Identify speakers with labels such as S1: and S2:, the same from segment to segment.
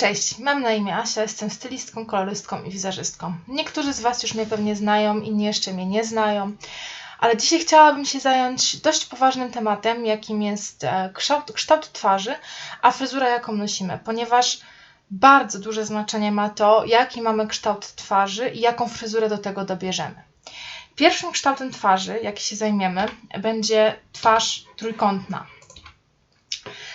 S1: Cześć, mam na imię Asia, jestem stylistką, kolorystką i wizerzystką. Niektórzy z Was już mnie pewnie znają, inni jeszcze mnie nie znają, ale dzisiaj chciałabym się zająć dość poważnym tematem, jakim jest e, kształt, kształt twarzy, a fryzura, jaką nosimy, ponieważ bardzo duże znaczenie ma to, jaki mamy kształt twarzy i jaką fryzurę do tego dobierzemy. Pierwszym kształtem twarzy, jaki się zajmiemy, będzie twarz trójkątna.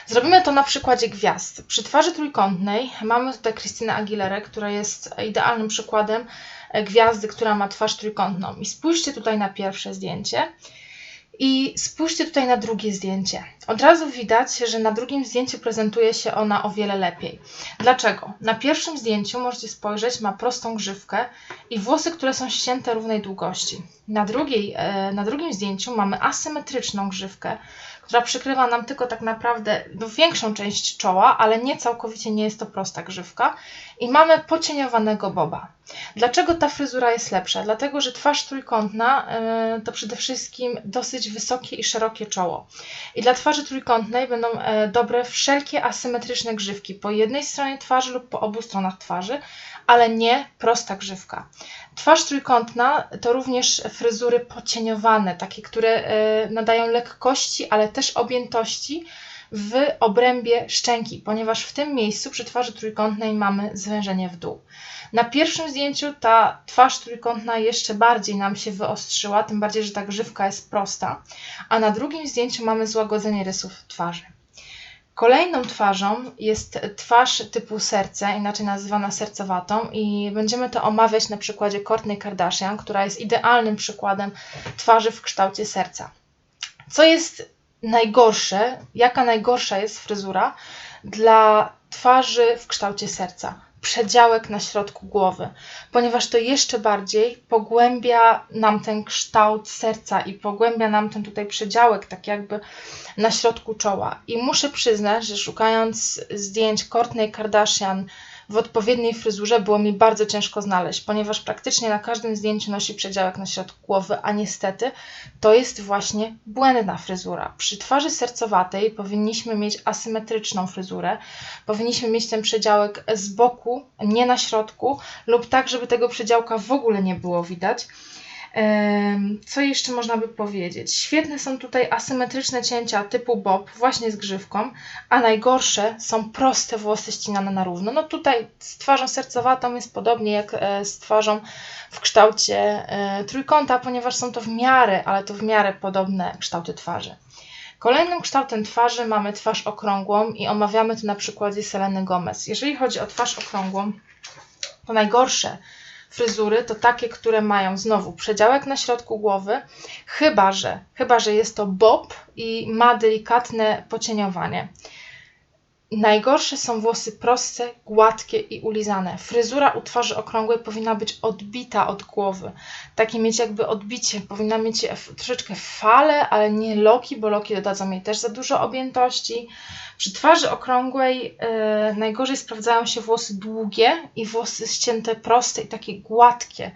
S1: Zrobimy to na przykładzie gwiazd. Przy twarzy trójkątnej mamy tutaj Christinę Aguilerę, która jest idealnym przykładem e, gwiazdy, która ma twarz trójkątną. I spójrzcie tutaj na pierwsze zdjęcie. I spójrzcie tutaj na drugie zdjęcie. Od razu widać, że na drugim zdjęciu prezentuje się ona o wiele lepiej. Dlaczego? Na pierwszym zdjęciu możecie spojrzeć, ma prostą grzywkę i włosy, które są ścięte równej długości. Na, drugiej, e, na drugim zdjęciu mamy asymetryczną grzywkę, która przykrywa nam tylko tak naprawdę no, większą część czoła, ale nie całkowicie nie jest to prosta grzywka. I mamy pocieniowanego boba. Dlaczego ta fryzura jest lepsza? Dlatego, że twarz trójkątna yy, to przede wszystkim dosyć wysokie i szerokie czoło. I dla twarzy trójkątnej będą yy, dobre wszelkie asymetryczne grzywki po jednej stronie twarzy lub po obu stronach twarzy, ale nie prosta grzywka. Twarz trójkątna to również fryzury pocieniowane, takie, które e, nadają lekkości, ale też objętości w obrębie szczęki, ponieważ w tym miejscu przy twarzy trójkątnej mamy zwężenie w dół. Na pierwszym zdjęciu ta twarz trójkątna jeszcze bardziej nam się wyostrzyła, tym bardziej, że ta grzywka jest prosta, a na drugim zdjęciu mamy złagodzenie rysów twarzy. Kolejną twarzą jest twarz typu serce, inaczej nazywana sercowatą i będziemy to omawiać na przykładzie Kourtney Kardashian, która jest idealnym przykładem twarzy w kształcie serca. Co jest najgorsze, jaka najgorsza jest fryzura dla twarzy w kształcie serca? przedziałek na środku głowy, ponieważ to jeszcze bardziej pogłębia nam ten kształt serca i pogłębia nam ten tutaj przedziałek, tak jakby na środku czoła. I muszę przyznać, że szukając zdjęć Courtney Kardashian, w odpowiedniej fryzurze było mi bardzo ciężko znaleźć, ponieważ praktycznie na każdym zdjęciu nosi przedziałek na środku głowy, a niestety to jest właśnie błędna fryzura. Przy twarzy sercowatej powinniśmy mieć asymetryczną fryzurę, powinniśmy mieć ten przedziałek z boku, nie na środku, lub tak, żeby tego przedziałka w ogóle nie było widać. Co jeszcze można by powiedzieć? Świetne są tutaj asymetryczne cięcia typu bob, właśnie z grzywką, a najgorsze są proste włosy ścinane na równo. No tutaj z twarzą sercowatą jest podobnie jak e, z twarzą w kształcie e, trójkąta, ponieważ są to w miarę, ale to w miarę podobne kształty twarzy. Kolejnym kształtem twarzy mamy twarz okrągłą i omawiamy to na przykładzie Seleny Gomez. Jeżeli chodzi o twarz okrągłą, to najgorsze fryzury to takie, które mają znowu przedziałek na środku głowy, chyba że, chyba że jest to bob i ma delikatne pocieniowanie. Najgorsze są włosy proste, gładkie i ulizane. Fryzura u twarzy okrągłej powinna być odbita od głowy. Takie mieć jakby odbicie, powinna mieć troszeczkę fale, ale nie loki, bo loki dodadzą jej też za dużo objętości. Przy twarzy okrągłej yy, najgorzej sprawdzają się włosy długie i włosy ścięte proste i takie gładkie.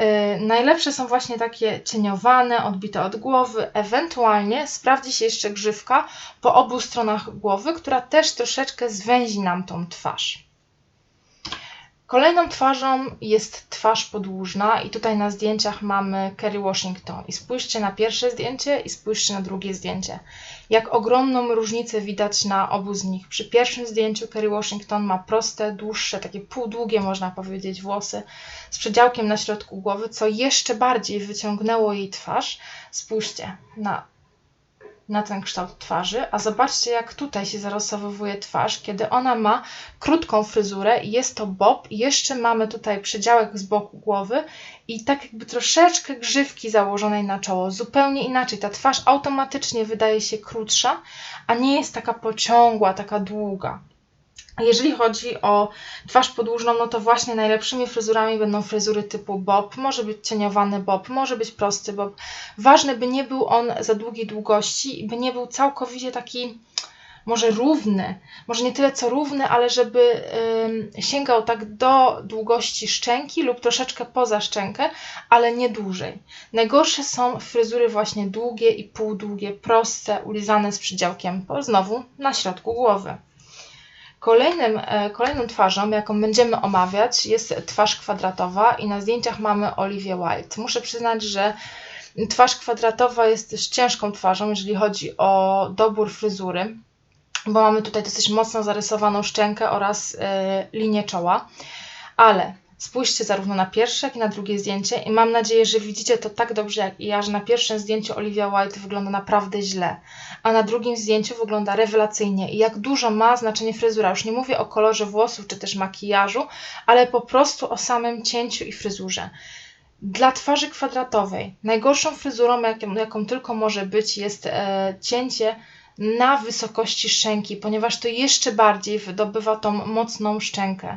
S1: Y, najlepsze są właśnie takie cieniowane, odbite od głowy, ewentualnie sprawdzi się jeszcze grzywka po obu stronach głowy, która też troszeczkę zwęzi nam tą twarz. Kolejną twarzą jest twarz podłużna i tutaj na zdjęciach mamy Kerry Washington. I spójrzcie na pierwsze zdjęcie i spójrzcie na drugie zdjęcie. Jak ogromną różnicę widać na obu z nich. Przy pierwszym zdjęciu Kerry Washington ma proste, dłuższe, takie półdługie można powiedzieć włosy z przedziałkiem na środku głowy, co jeszcze bardziej wyciągnęło jej twarz. Spójrzcie na na ten kształt twarzy, a zobaczcie jak tutaj się zarysowuje twarz, kiedy ona ma krótką fryzurę i jest to bob. Jeszcze mamy tutaj przedziałek z boku głowy i tak jakby troszeczkę grzywki założonej na czoło, zupełnie inaczej, ta twarz automatycznie wydaje się krótsza, a nie jest taka pociągła, taka długa. Jeżeli chodzi o twarz podłużną, no to właśnie najlepszymi fryzurami będą fryzury typu bob. Może być cieniowany bob, może być prosty bob. Ważne, by nie był on za długiej długości i by nie był całkowicie taki może równy, może nie tyle co równy, ale żeby sięgał tak do długości szczęki lub troszeczkę poza szczękę, ale nie dłużej. Najgorsze są fryzury właśnie długie i półdługie, proste, ulizane z przydziałkiem, znowu na środku głowy. Kolejnym, e, kolejną twarzą, jaką będziemy omawiać, jest twarz kwadratowa i na zdjęciach mamy Olivia Wilde. Muszę przyznać, że twarz kwadratowa jest też ciężką twarzą, jeżeli chodzi o dobór fryzury, bo mamy tutaj dosyć mocno zarysowaną szczękę oraz e, linię czoła, ale Spójrzcie zarówno na pierwsze, jak i na drugie zdjęcie i mam nadzieję, że widzicie to tak dobrze jak i ja, że na pierwszym zdjęciu Olivia Wilde wygląda naprawdę źle, a na drugim zdjęciu wygląda rewelacyjnie i jak dużo ma znaczenie fryzura. Już nie mówię o kolorze włosów czy też makijażu, ale po prostu o samym cięciu i fryzurze. Dla twarzy kwadratowej najgorszą fryzurą, jaką, jaką tylko może być, jest e, cięcie na wysokości szczęki, ponieważ to jeszcze bardziej wydobywa tą mocną szczękę.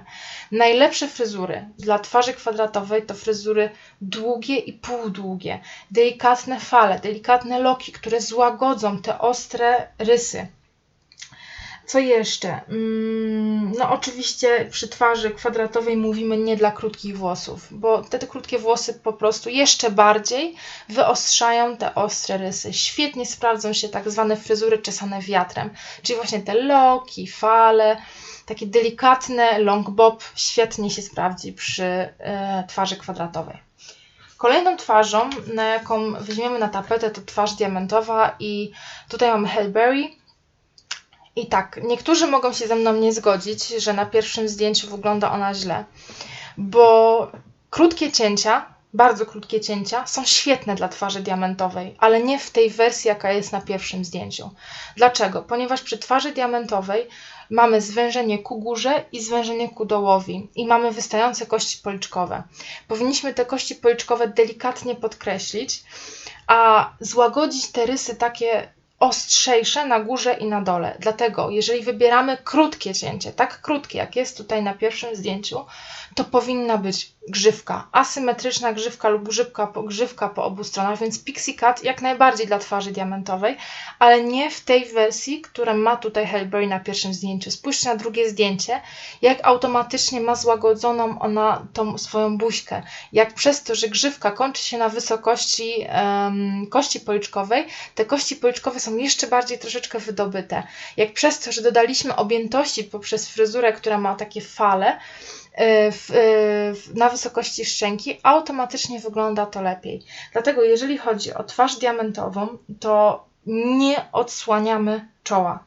S1: Najlepsze fryzury dla twarzy kwadratowej to fryzury długie i półdługie, delikatne fale, delikatne loki, które złagodzą te ostre rysy. Co jeszcze? Mm, no, oczywiście przy twarzy kwadratowej mówimy nie dla krótkich włosów, bo te, te krótkie włosy po prostu jeszcze bardziej wyostrzają te ostre rysy. Świetnie sprawdzą się tak zwane fryzury czesane wiatrem, czyli właśnie te loki, fale, takie delikatne long bob świetnie się sprawdzi przy e, twarzy kwadratowej. Kolejną twarzą, na jaką weźmiemy na tapetę, to twarz diamentowa i tutaj mamy Hellberry i tak, niektórzy mogą się ze mną nie zgodzić, że na pierwszym zdjęciu wygląda ona źle, bo krótkie cięcia, bardzo krótkie cięcia są świetne dla twarzy diamentowej, ale nie w tej wersji, jaka jest na pierwszym zdjęciu. Dlaczego? Ponieważ przy twarzy diamentowej mamy zwężenie ku górze i zwężenie ku dołowi i mamy wystające kości policzkowe. Powinniśmy te kości policzkowe delikatnie podkreślić, a złagodzić te rysy takie ostrzejsze na górze i na dole. Dlatego, jeżeli wybieramy krótkie cięcie, tak krótkie, jak jest tutaj na pierwszym zdjęciu, to powinna być grzywka, asymetryczna grzywka lub grzywka po, grzywka po obu stronach, więc Pixie Cut jak najbardziej dla twarzy diamentowej, ale nie w tej wersji, która ma tutaj Hellberry na pierwszym zdjęciu. Spójrzcie na drugie zdjęcie, jak automatycznie ma złagodzoną ona tą swoją buźkę. Jak przez to, że grzywka kończy się na wysokości um, kości policzkowej, te kości policzkowe są jeszcze bardziej troszeczkę wydobyte. Jak przez to, że dodaliśmy objętości poprzez fryzurę, która ma takie fale, E, w, e, w, na wysokości szczęki, automatycznie wygląda to lepiej. Dlatego, jeżeli chodzi o twarz diamentową, to nie odsłaniamy czoła.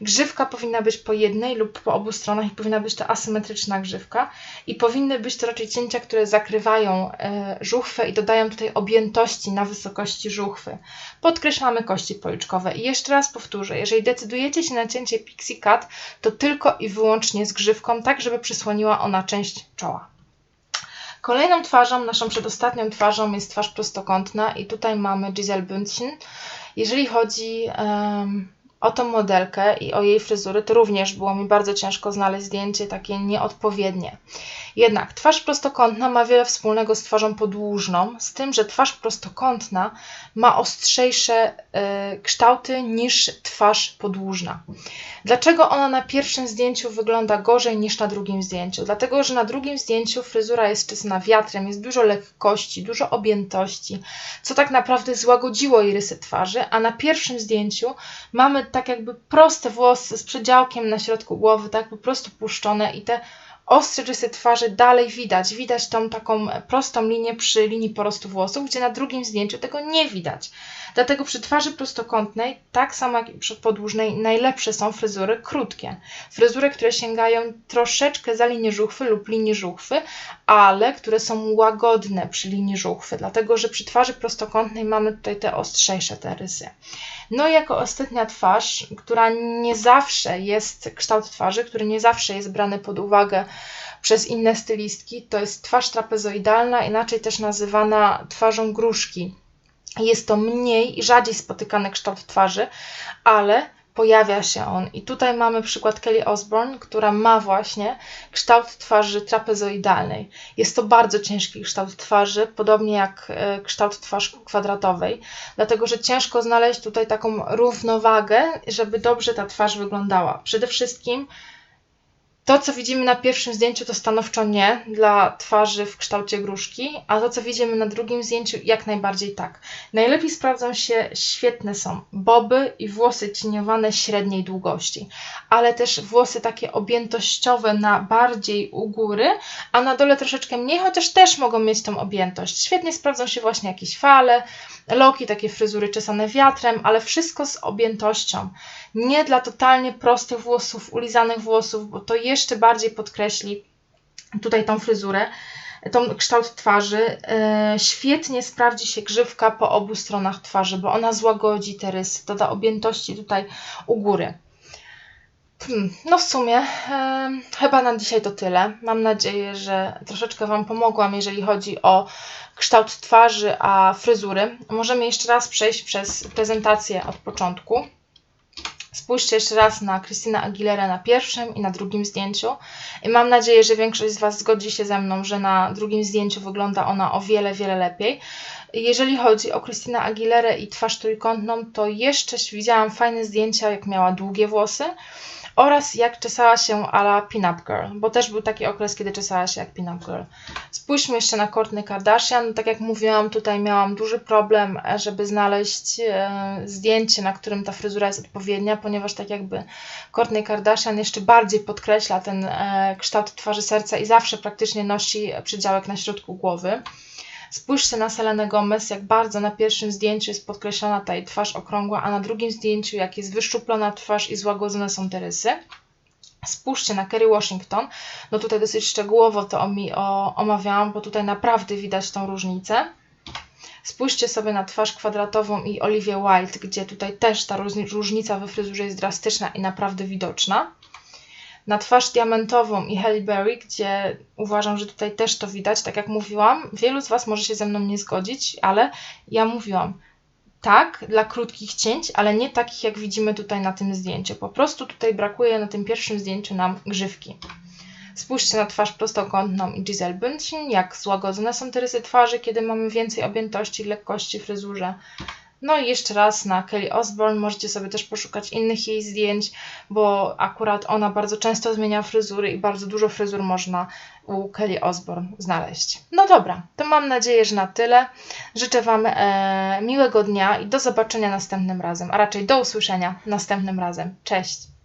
S1: Grzywka powinna być po jednej lub po obu stronach i powinna być to asymetryczna grzywka i powinny być to raczej cięcia, które zakrywają e, żuchwę i dodają tutaj objętości na wysokości żuchwy. Podkreślamy kości policzkowe i jeszcze raz powtórzę, jeżeli decydujecie się na cięcie pixie cut, to tylko i wyłącznie z grzywką, tak żeby przysłoniła ona część czoła. Kolejną twarzą, naszą przedostatnią twarzą jest twarz prostokątna i tutaj mamy Giselle Bündchen. Jeżeli chodzi um, o tą modelkę i o jej fryzury, to również było mi bardzo ciężko znaleźć zdjęcie takie nieodpowiednie. Jednak twarz prostokątna ma wiele wspólnego z twarzą podłużną, z tym, że twarz prostokątna ma ostrzejsze y, kształty niż twarz podłużna. Dlaczego ona na pierwszym zdjęciu wygląda gorzej niż na drugim zdjęciu? Dlatego, że na drugim zdjęciu fryzura jest czysna wiatrem, jest dużo lekkości, dużo objętości, co tak naprawdę złagodziło jej rysy twarzy, a na pierwszym zdjęciu mamy tak jakby proste włosy z przedziałkiem na środku głowy, tak? Po prostu puszczone i te ostre rysy twarzy dalej widać. Widać tą taką prostą linię przy linii porostu włosów, gdzie na drugim zdjęciu tego nie widać. Dlatego przy twarzy prostokątnej, tak samo jak przy podłużnej, najlepsze są fryzury krótkie. Fryzury, które sięgają troszeczkę za linię żuchwy lub linii żuchwy, ale które są łagodne przy linii żuchwy, dlatego że przy twarzy prostokątnej mamy tutaj te ostrzejsze te rysy. No i jako ostatnia twarz, która nie zawsze jest, kształt twarzy, który nie zawsze jest brany pod uwagę przez inne stylistki, to jest twarz trapezoidalna, inaczej też nazywana twarzą gruszki. Jest to mniej i rzadziej spotykany kształt twarzy, ale pojawia się on. I tutaj mamy przykład Kelly Osbourne, która ma właśnie kształt twarzy trapezoidalnej. Jest to bardzo ciężki kształt twarzy, podobnie jak e, kształt twarzy kwadratowej, dlatego że ciężko znaleźć tutaj taką równowagę, żeby dobrze ta twarz wyglądała. Przede wszystkim To, co widzimy na pierwszym zdjęciu, to stanowczo nie dla twarzy w kształcie gruszki, a to, co widzimy na drugim zdjęciu, jak najbardziej tak. Najlepiej sprawdzą się, świetne są boby i włosy cieniowane średniej długości, ale też włosy takie objętościowe na bardziej u góry, a na dole troszeczkę mniej, chociaż też mogą mieć tą objętość. Świetnie sprawdzą się właśnie jakieś fale, loki, takie fryzury czesane wiatrem, ale wszystko z objętością. Nie dla totalnie prostych włosów, ulizanych włosów, bo to jeszcze bardziej podkreśli tutaj tą fryzurę, tą kształt twarzy. E, świetnie sprawdzi się grzywka po obu stronach twarzy, bo ona złagodzi te rysy, doda objętości tutaj u góry. Hmm, no w sumie e, chyba na dzisiaj to tyle. Mam nadzieję, że troszeczkę Wam pomogłam, jeżeli chodzi o kształt twarzy, a fryzury. Możemy jeszcze raz przejść przez prezentację od początku. Spójrzcie jeszcze raz na Christina Aguilera na pierwszym i na drugim zdjęciu. I mam nadzieję, że większość z Was zgodzi się ze mną, że na drugim zdjęciu wygląda ona o wiele, wiele lepiej. Jeżeli chodzi o Christina Aguilerę i twarz trójkątną, to jeszcze widziałam fajne zdjęcia, jak miała długie włosy oraz jak czesała się ala pin-up girl, bo też był taki okres, kiedy czesała się jak pin-up girl. Spójrzmy jeszcze na Kourtney Kardashian. Tak jak mówiłam, tutaj miałam duży problem, żeby znaleźć e, zdjęcie, na którym ta fryzura jest odpowiednia, ponieważ tak jakby Kourtney Kardashian jeszcze bardziej podkreśla ten e, kształt twarzy serca i zawsze praktycznie nosi przydziałek na środku głowy. Spójrzcie na Selenę Gomez, jak bardzo na pierwszym zdjęciu jest podkreślona ta jej twarz okrągła, a na drugim zdjęciu jak jest wyszczuplona twarz i złagodzone są te rysy. Spójrzcie na Kerry Washington. No tutaj dosyć szczegółowo to omi, o, omawiałam, bo tutaj naprawdę widać tą różnicę. Spójrzcie sobie na twarz kwadratową i Olivia Wilde, gdzie tutaj też ta różnica we fryzurze jest drastyczna i naprawdę widoczna na twarz diamentową i Halle Berry, gdzie uważam, że tutaj też to widać, tak jak mówiłam. Wielu z Was może się ze mną nie zgodzić, ale ja mówiłam, tak, dla krótkich cięć, ale nie takich, jak widzimy tutaj na tym zdjęciu. Po prostu tutaj brakuje na tym pierwszym zdjęciu nam grzywki. Spójrzcie na twarz prostokątną i Giselle Bündchen, jak złagodzone są te rysy twarzy, kiedy mamy więcej objętości lekkości w fryzurze. No i jeszcze raz na Kelly Osbourne możecie sobie też poszukać innych jej zdjęć, bo akurat ona bardzo często zmienia fryzury i bardzo dużo fryzur można u Kelly Osbourne znaleźć. No dobra, to mam nadzieję, że na tyle. Życzę Wam e, miłego dnia i do zobaczenia następnym razem, a raczej do usłyszenia następnym razem. Cześć!